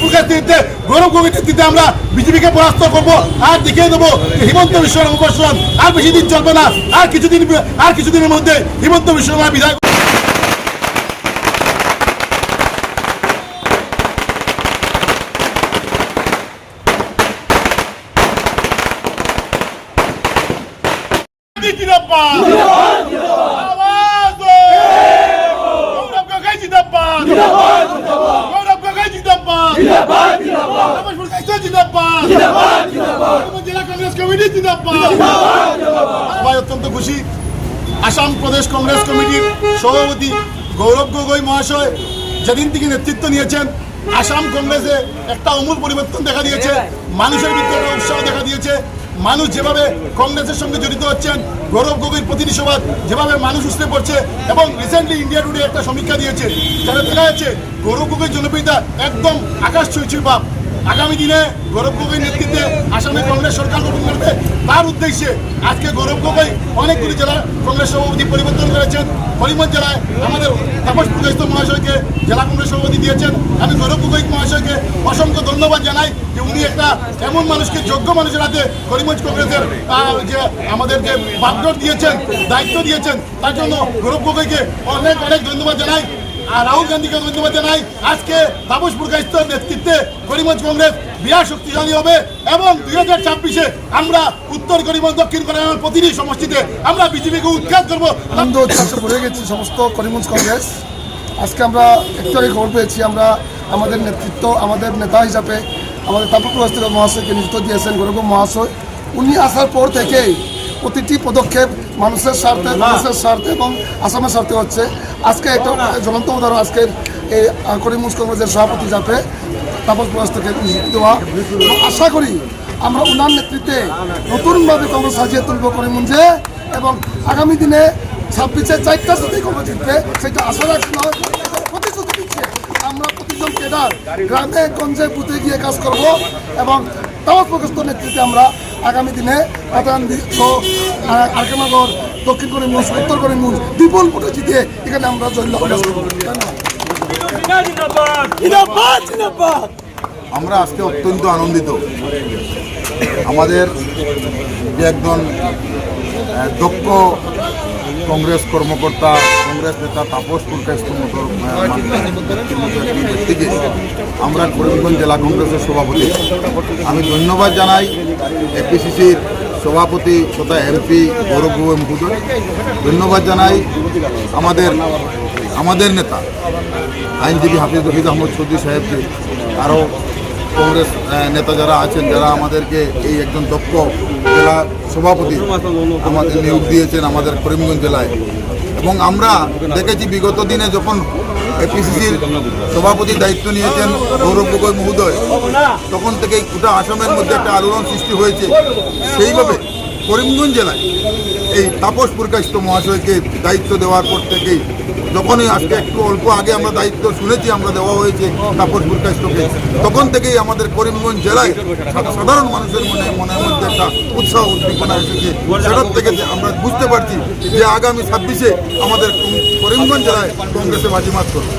প্রকাশ নেতৃত্বে গৌরব নেতৃত্বে আমরা বিজেপিকে পরাস্ত করব, আর দেখিয়ে দেবো হিমন্ত বিশ্ব শর্মা আর বেশি দিন চলবে না। আর কিছুদিন, আর কিছুদিনের মধ্যে হিমন্ত বিশ্ব শর্মা বিধায়ক জিন্দাবাদ আওয়াজ দো গৌরব গগৈ জিন্দাবাদ গৌরব গগৈ জিন্দাবাদ pas. Il জিন্দাবাদ। pas, জেলা কংগ্রেস কমিটি জিন্দাবাদ। সবাই অত্যন্ত খুশি। আসাম প্রদেশ কংগ্রেস কমিটির সভাপতি গৌরব গগৈ মহাশয় যেদিন থেকে নেতৃত্ব নিয়েছেন আসাম কংগ্রেসে একটা অমূল পরিবর্তন দেখা দিয়েছে। মানুষের ভিতরে উৎসাহ দেখা দিয়েছে। মানুষ যেভাবে কংগ্রেসের সঙ্গে জড়িত হচ্ছেন, গৌরব গগৈর প্রতিনিধি সভা যেভাবে মানুষ উঠতে পড়ছে এবং রিসেন্টলি ইন্ডিয়া টুডে একটা সমীক্ষা দিয়েছে, যারা দেখা যাচ্ছে গৌরব গগৈর জনপ্রিয়তা একদম আকাশ ছুঁই পাপ। আগামী দিনে গৌরব গগৈ নেতৃত্বে আসামে কংগ্রেস সরকার গঠন করবে। তার উদ্দেশ্যে আজকে গৌরব গগৈ অনেকগুলি জেলা কংগ্রেস সভাপতি পরিবর্তন করেছেন। করিমগঞ্জ জেলায় আমাদের তাপস প্রকাশিত মহাশয়কে জেলা কংগ্রেস সভাপতি দিয়েছেন। আমি গৌরব গগৈ মহাশয়কে অসংখ্য ধন্যবাদ জানাই যে উনি একটা এমন মানুষকে যোগ্য মানুষের হাতে করিমগঞ্জ কংগ্রেসের যে আমাদের যে বাগডোর দিয়েছেন, দায়িত্ব দিয়েছেন, তার জন্য গৌরব গগৈকে অনেক অনেক ধন্যবাদ জানাই। আর রাহুল গান্ধীকে ধন্যবাদ জানাই আজকে তাপস প্রকাশিত নেতৃত্বে করিমগঞ্জ কংগ্রেস বিরাট শক্তিশালী হবে এবং দুই হাজার ছাব্বিশে আমরা উত্তর করিমগঞ্জ দক্ষিণ করিমগঞ্জ প্রতিটি সমষ্টিতে আমরা বিজেপিকে উৎখাত করব। আনন্দ, উচ্ছ্বাসে ভরে গেছি সমস্ত করিমগঞ্জ কংগ্রেস। আজকে আমরা একটু আগে খবর পেয়েছি, আমরা আমাদের নেতৃত্ব, আমাদের নেতা হিসাবে আমাদের তাপক মহাশয়কে নিযুক্ত দিয়েছেন গৌরব মহাশয়। উনি আসার পর থেকেই প্রতিটি পদক্ষেপ মানুষের স্বার্থে মানুষের স্বার্থে এবং আসামের স্বার্থে হচ্ছে। আজকে একটা জ্বলন্ত উদাহরণ আজকের এই করিমগঞ্জ কংগ্রেসের সভাপতি হিসাবে তাপস প্রস্তুতকে নিযুক্ত দেওয়া এবং আশা করি আমরা ওনার নেতৃত্বে নতুনভাবে কংগ্রেস সাজিয়ে তুলব করিমগঞ্জে এবং আগামী দিনে ছাব্বিশে চারটা সাথে কংগ্রেস জিতবে সেটা আশা রাখছি এটা প্রতিশ্রুতি দিচ্ছে। আমরা প্রতিজন কেডার গ্রামে গঞ্জে বুথে গিয়ে কাজ করব এবং তাও প্রকাশিত নেতৃত্বে আমরা আগামী দিনে পাতানদি আরকেনগর দক্ষিণ করিমগঞ্জ উত্তর করিমগঞ্জ বিপুল ভোটে জিতিয়ে এখানে আমরা জয় লাভ করব। আমরা আজকে অত্যন্ত আনন্দিত। আমাদের যে একজন দক্ষ কংগ্রেস কর্মকর্তা, কংগ্রেস নেতা তাপস পুরকাস্ত মতো আমরা করিমগঞ্জ জেলা কংগ্রেসের সভাপতি। আমি ধন্যবাদ জানাই এপিসিসির সভাপতি তথা এমপি গৌরব মহোদয় ধন্যবাদ জানাই আমাদের আমাদের নেতা, আইনজীবী হাফিজ রফিদ আহমদ চৌধুরী সাহেবকে, আরও কংগ্রেস নেতা যারা আছেন, যারা আমাদেরকে এই একজন দক্ষ জেলা সভাপতি আমাদের নিয়োগ দিয়েছেন আমাদের করিমগঞ্জ জেলায়। এবং আমরা দেখেছি বিগত দিনে যখন এপিসিসির সভাপতি দায়িত্ব নিয়েছেন গৌরব গগৈ মহোদয়, তখন থেকেই গোটা আসামের মধ্যে একটা আলোড়ন সৃষ্টি হয়েছে। সেইভাবে করিমগঞ্জ জেলায় এই তাপস প্রকাশিত মহাশয়কে দায়িত্ব দেওয়ার পর থেকেই যখনই আজকে একটু অল্প আগে আমরা দায়িত্ব শুনেছি, আমরা দেওয়া হয়েছে তাপস প্রকাশিতকে, তখন থেকেই আমাদের করিমগঞ্জ জেলায় সাধারণ মানুষের মনে, মনের মধ্যে একটা উৎসাহ উদ্দীপনা এসেছে। সেটার থেকে আমরা বুঝতে পারছি যে আগামী ছাব্বিশে আমাদের করিমগঞ্জ জেলায় কংগ্রেসে বাজিমাত করবে